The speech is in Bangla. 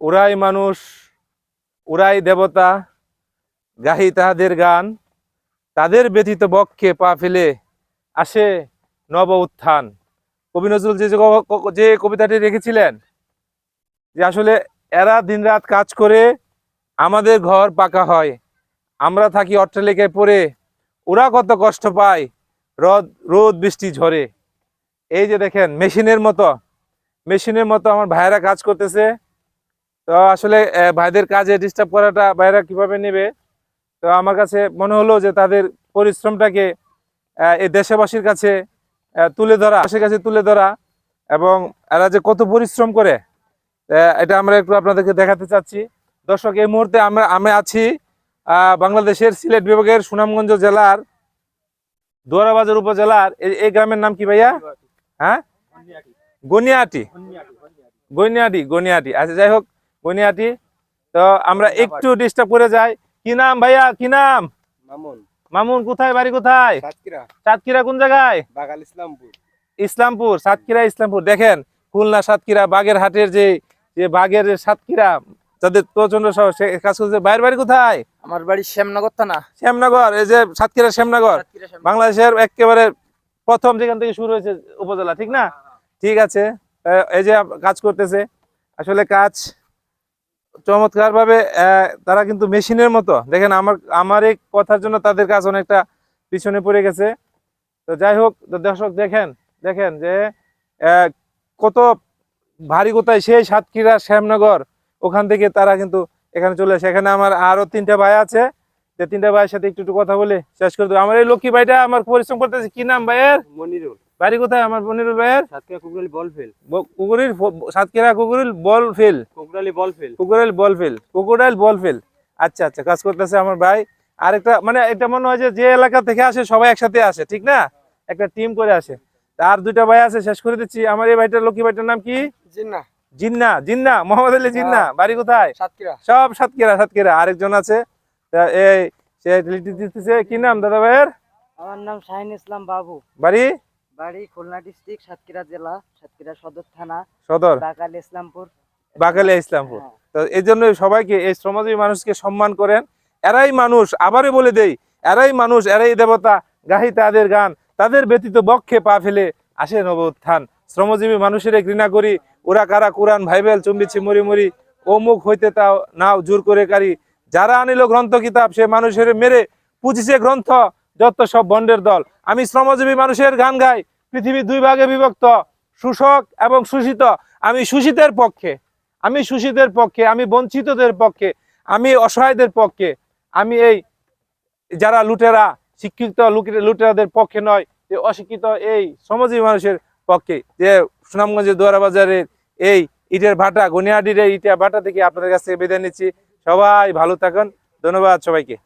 ওরাই মানুষ, ওরাই দেবতা গাহি তাহাদের গান, তাদের ব্যথিত বক্ষে পা ফেলে আসে নব উত্থান। কবি নজরুল যে যে কবিতাটি রেখেছিলেন, যে আসলে এরা দিনরাত কাজ করে আমাদের ঘর পাকা হয়, আমরা থাকি অট্টালিকায় পড়ে, ওরা কত কষ্ট পায়, রোদ রোদ, বৃষ্টি ঝরে এই যে দেখেন, মেশিনের মতো মেশিনের মতো আমার ভাইয়েরা কাজ করতেছে তো আসলে ভাইদের কাজে ডিস্টার্ব করাটা ভাইরা কীভাবে নেবে? তো আমার কাছে মনে হলো যে তাদের পরিশ্রমটাকে এই দেশবাসীর কাছে তুলে ধরা, দেশের কাছে তুলে ধরা এবং এরা যে কত পরিশ্রম করে এটা আমরা একটু আপনাদেরকে দেখাতে চাচ্ছি। দর্শক, এই মুহূর্তে আমরা আমি আছি বাংলাদেশের সিলেট বিভাগের সুনামগঞ্জ জেলার, দোয়ারাবাজার উপজেলার এই- গ্রামের নাম কি ভাইয়া? হ্যাঁ? গনিয়াটি গনিয়াটি গনিয়াটি আচ্ছা যাই হোক গনিয়াটি তো আমরা একটু ডিস্টার্ব করে যাই। কি নাম ভাইয়া? কি নাম? মামুন। মামুন কোথায়? বাড়ি কোথায়? সাতক্ষীরা। সাতক্ষীরা কোন জায়গায়? বাগাল ইসলামপুর। ইসলামপুর সাতক্ষীরা ইসলামপুর। দেখেন খুলনা সাতক্ষীরা বাগের হাটের যে যে বাগের যে সাতক্ষীরা যাদের প্রচণ্ড সাহস সে কাজ করছে। বাইরের বাড়ি কোথায়? আমার বাড়ি শ্যামনগর থানা। শ্যামনগর এই যে সাতক্ষীরা শ্যামনগর। বাংলাদেশের একেবারে প্রথম যেখান থেকে শুরু হয়েছে উপজেলা ঠিক না? ঠিক আছে। আহ, এই যে কাজ করতেছে আসলে কাজ চমৎকার ভাবে তারা কিন্তু মেশিনের মতো। দেখেন আমার আমার এই কথার জন্য তাদের কাজ অনেকটা পিছনে পড়ে গেছে। তো যাই হোক দর্শক দেখেন দেখেন যে কত ভারী কোথায় সেই সাতক্ষীরা শ্যামনগর, ওখান থেকে তারা কিন্তু এখানে চলে আসে। এখানে আমার আরও তিনটা ভাই আছে। তিনটা ভাইয়ের সাথে একটু একটু কথা বলে শেষ করে দেবো। আমার এই লক্ষ্মী ভাইটা আমার পরিশ্রম করতেছে। কি নাম ভাইয়ের? মনিরুল। বাড়ি কোথায় আমার মনিরুল ভাইয়ের? সাতক্ষীরা কুকুরালি বল ফেল। কুকুরির সাতক্ষীরা কুকুরিল বল ফিল। কুকুরালি বল ফেল। কুকুরাইল বল ফিল। কুকুরাইল বল ফিল। আচ্ছা আচ্ছা কাজ করতেছে আমার ভাই। আরেকটা মানে এটা মনে হয় যে যে এলাকা থেকে আসে সবাই একসাথে আসে ঠিক না? একটা টিম করে আসে। আর দুইটা ভাই আছে শেষ করে দিচ্ছি। আমার এই ভাইটার লক্ষ্মী ভাইটার নাম কি? জিন্না। জিন্না জিন্না মোহাম্মদ আলী জিন্না। বাড়ি কোথায়? সাতক্ষীরা। সব সাতক্ষীরা সাতক্ষীরা। আরেকজন আছে। এই সে লিটি দিতেছে। কি নাম দাদা ভাইয়ের? আমার নাম শাহিন ইসলাম বাবু। বাড়ি? বাড়ি খুলনা ডিস্ট্রিক্ট সাতক্ষীরা জেলা সাতক্ষীরা সদর থানা সদর? বাকাল ইসলামপুর। বাকালে ইসলামপুর। হ্যাঁ। তো এই জন্য সবাইকে এই শ্রমজীবী মানুষকে সম্মান করেন। এরাই মানুষ আবারও বলে দেই এরাই মানুষ এরাই দেবতা গাহি তাদের গান তাদের ব্যতীত বক্ষে পা ফেলে আসে নব উত্থান শ্রমজীবী মানুষের ঘৃণা করি ওরা কারা কোরআন ভাইবেল চুম্বিছি মরি মরি ও মুখ হইতে তাও নাও জোর করে কারি। যারা আনিল গ্রন্থ কিতাব সে মানুষের মেরে পুজিছে গ্রন্থ যত সব বন্ডের দল। আমি শ্রমজীবী মানুষের গান গাই পৃথিবী দুই ভাগে বিভক্ত, শোষক এবং শোষিত। আমি শোষিতের পক্ষে, আমি শোষিতের পক্ষে, আমি বঞ্চিতদের পক্ষে, আমি অসহায়দের পক্ষে, আমি এই যারা লুটেরা, শিক্ষিত লুটেরাদের পক্ষে নয়, যে অশিক্ষিত এই শ্রমজীবী মানুষের পক্ষে। যে সুনামগঞ্জের দোয়ারা বাজারের এই ইটের ভাটা, গনিয়াডির ইটের ভাটা থেকে আপনাদের কাছ থেকে বিদায় নিচ্ছি। সবাই ভালো থাকুন। ধন্যবাদ সবাইকে।